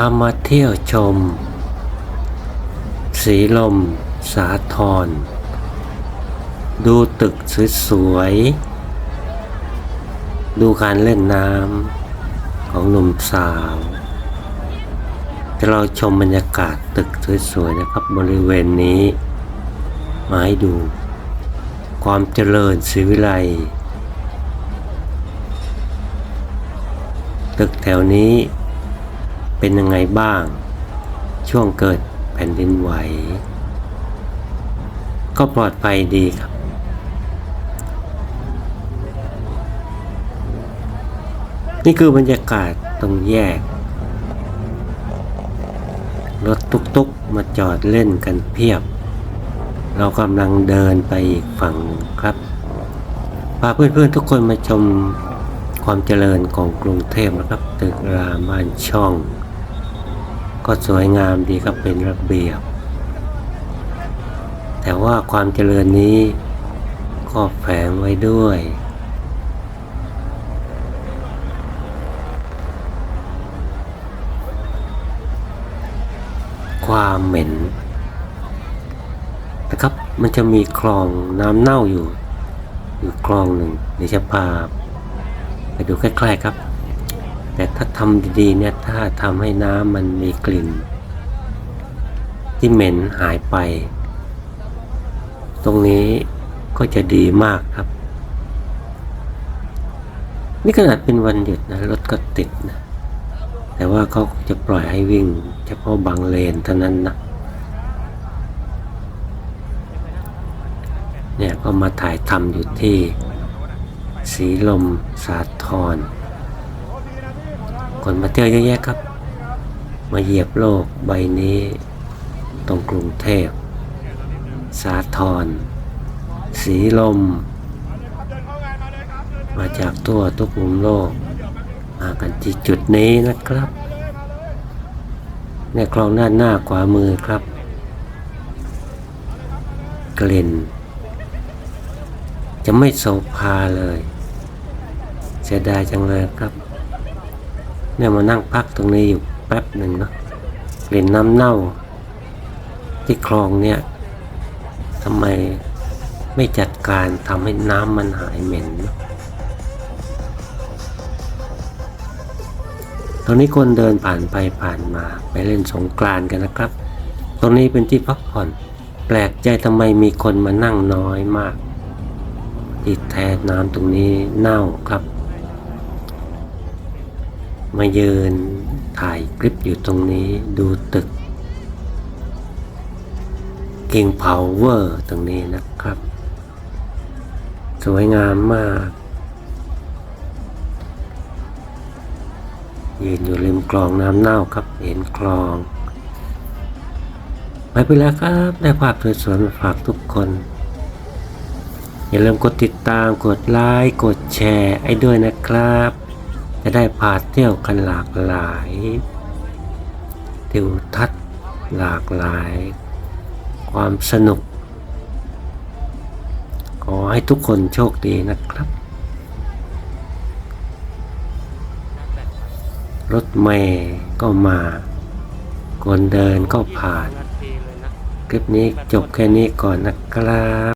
พามาเที่ยวชม สีลม สาทร ดูตึกสวยๆ ดูการเล่นน้ำของหนุ่มสาวจะเราชมบรรยากาศตึกสวยๆนะครับบริเวณนี้ มาให้ดู ความเจริญศิวิไลตึกแถวนี้ เป็นยังไงบ้าง ช่วงเกิดแผ่นดินไหว ก็ปลอดภัยดีครับ นี่คือบรรยากาศตรงแยก รถตุกๆมาจอดเล่นกันเพียบ เรากำลังเดินไปอีกฝั่งหนึ่งครับพาเพื่อนๆทุกคนมาชมความเจริญของกรุงเทพนะครับ ตึกรามบ้านช่อง ก็สวยงามดีครับเป็นระเบียบ แต่ว่าความเจริญนี้ก็แฝงไว้ด้วย ความเหม็นนะครับมันจะมีคลองน้ำเน่าอยู่ อยู่คลองหนึ่งเดี๋ยวจะพาไปดูใกล้ๆครับ แต่ถ้าทำดีๆเนี่ยถ้าทำให้น้ำมันมีกลิ่น ที่เหม็นหายไป ตรงนี้ก็จะดีมากครับ นี่ขนาดเป็นวันหยุดนะรถก็ติดนะ แต่ว่าเขาจะปล่อยให้วิ่ง เฉพาะบางเลนเท่านั้นนะเนี่ยก็มาถ่ายทำอยู่ที่สีลมสาทร คนมาเที่ยวเยอะแยะครับ มาเหยียบโลกใบนี้ ตรงกรุงเทพ สาทรสีลม มาจากทั่วทุกมุมโลก มากันที่จุดนี้นะครับในคลองด้านหน้าขวามือครับ กลิ่น จะไม่โสภาเลย เสียดายจังเลยครับ เนี่ยมานั่งพักตรงนี้อยู่แป๊บหนึ่งเนาะกลิ่นน้ำเน่า ที่คลองเนี่ยทำไมไม่จัดการทำให้น้ำมันหายเหม็นเนะตรงนี้คนเดินผ่านไปผ่านมาไปเล่นสงกรานกันนะครับ ตรงนี้เป็นที่พักผ่อน แปลกใจทำไมมีคนมานั่งน้อยมากที่แท้น้ำตรงนี้เน่าครับ มายืนถ่ายคลิปอยู่ตรงนี้ดูตึก King Power ตรงนี้นะครับ สวยงามมาก ยืนอยู่ริมคลองน้ำเน่าครับเห็นคลอง ไปไปแล้วครับ ได้ภาพสวยๆมาฝากทุกคน อย่าลืมกดติดตามกดไลค์กดแชร์ให้ด้วยนะครับ จะได้พาเที่ยวกันหลากหลายทิวทัศน์หลากหลาย ความสนุก ขอให้ทุกคนโชคดีนะครับ รถเมย์ก็มา คนเดินก็ผ่าน คลิปนี้จบแค่นี้ก่อนนะครับ